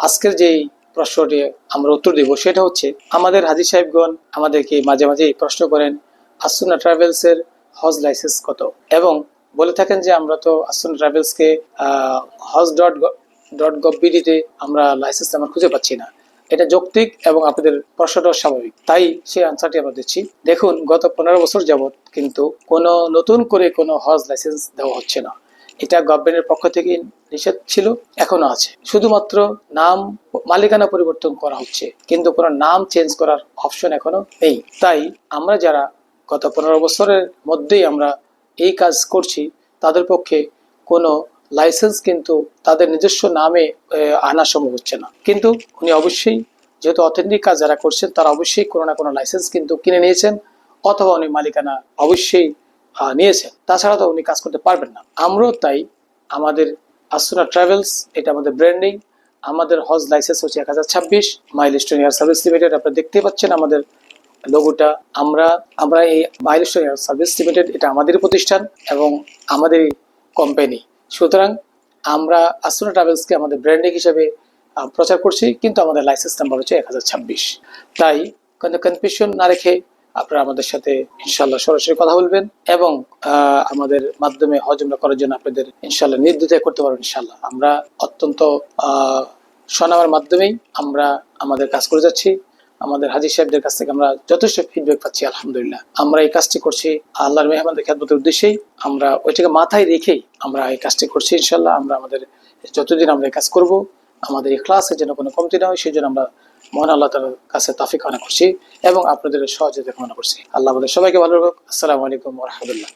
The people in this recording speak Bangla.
আজকের যেই প্রশ্নটি আমরা উত্তর দেব, সেটা হচ্ছে, আমাদের হাজি সাহেবগণ আমাদেরকে মাঝে মাঝে প্রশ্ন করেন আসুনা ট্রাভেলসের হজ লাইসেন্স কত? এবং বলে থাকেন যে, আমরা তো আসুনা ট্রাভেলসকে হজ ডট ডট গভবিডিতে আমরা লাইসেন্স নাম্বার খুঁজে পাচ্ছি না। এটা যৌক্তিক এবং আপনাদের প্রশ্নটাও স্বাভাবিক। তাই সেই আনসারটি আমরা দিচ্ছি। দেখুন, গত পনেরো বছর যাবৎ কিন্তু কোনো নতুন করে কোনো হজ লাইসেন্স দেওয়া হচ্ছে না। এটা গভর্নমেন্টের পক্ষ থেকে নিষেধ ছিল, এখনও আছে। শুধুমাত্র নাম, মালিকানা পরিবর্তন করা হচ্ছে, কিন্তু কোনো নাম চেঞ্জ করার অপশন এখনও নেই। তাই আমরা যারা গত পনেরো বছরের মধ্যেই আমরা এই কাজ করছি, তাদের পক্ষে কোনো লাইসেন্স কিন্তু তাদের নিজস্ব নামে আনা সম্ভব হচ্ছে না। কিন্তু উনি অবশ্যই যেহেতু অথেন্টিক কাজ যারা করছেন, তারা অবশ্যই কোনো না কোনো লাইসেন্স কিন্তু কিনে নিয়েছেন, অথবা উনি মালিকানা অবশ্যই নিয়েছেন। তাছাড়া তো উনি কাজ করতে পারবেন না। আমরাও তাই আমাদের আসুনা ট্রাভেলস এটা আমাদের ব্র্যান্ডিং আমাদের হজ লাইসেন্স হচ্ছে এক হাজার ছাব্বিশ মাইলস্টোন এয়ার সার্ভিস লিমিটেড আপনারা দেখতে পাচ্ছেন আমাদের লোগোটা আমরা আমরা এই মাইলস্টোন এয়ার সার্ভিস লিমিটেড এটা আমাদের প্রতিষ্ঠান এবং আমাদের কোম্পানি সুতরাং আমরা আসুনা ট্রাভেলসকে আমাদের ব্র্যান্ডিং হিসেবে প্রচার করছি, কিন্তু আমাদের লাইসেন্স নাম্বার হচ্ছে এক হাজার ছাব্বিশ। তাই কোনো কনফিউশন না রেখে আপনারা আমাদের সাথে ইনশাল্লাহ সরাসরি কথা বলবেন এবং আমাদের মাধ্যমে হজমরা করার জন্য আপনাদের ইনশাল্লাহ নির্দ্বিধায় করতে পারবেন ইনশাল্লাহ আমরা অত্যন্ত আহ, মাধ্যমেই আমরা আমাদের কাজ করে যাচ্ছি। আমাদের হাজি সাহেবদের কাছ থেকে আমরা যথেষ্ট ফিডব্যাক পাচ্ছি আলহামদুলিল্লাহ। আমরা এই কাজটি করছি আল্লাহর মেহমানদের খেদমতের উদ্দেশ্যেই। আমরা ওইটাকে মাথায় রেখেই আমরা এই কাজটি করছি ইনশাল্লাহ আমরা আমাদের যতদিন আমরা এই কাজ করব আমাদের এই ক্লাসের যেন কোনো কমতি না হয় সেই জন্য আমরা মহান আল্লাহ তালার কাছে তাফিক কামনা করছি এবং আপনাদের সহযোগিতা কামনা করছি। আল্লাহ আমাদের সবাইকে ভালো রাখুক। আসসালামু আলাইকুম রহমতুল্লাহ।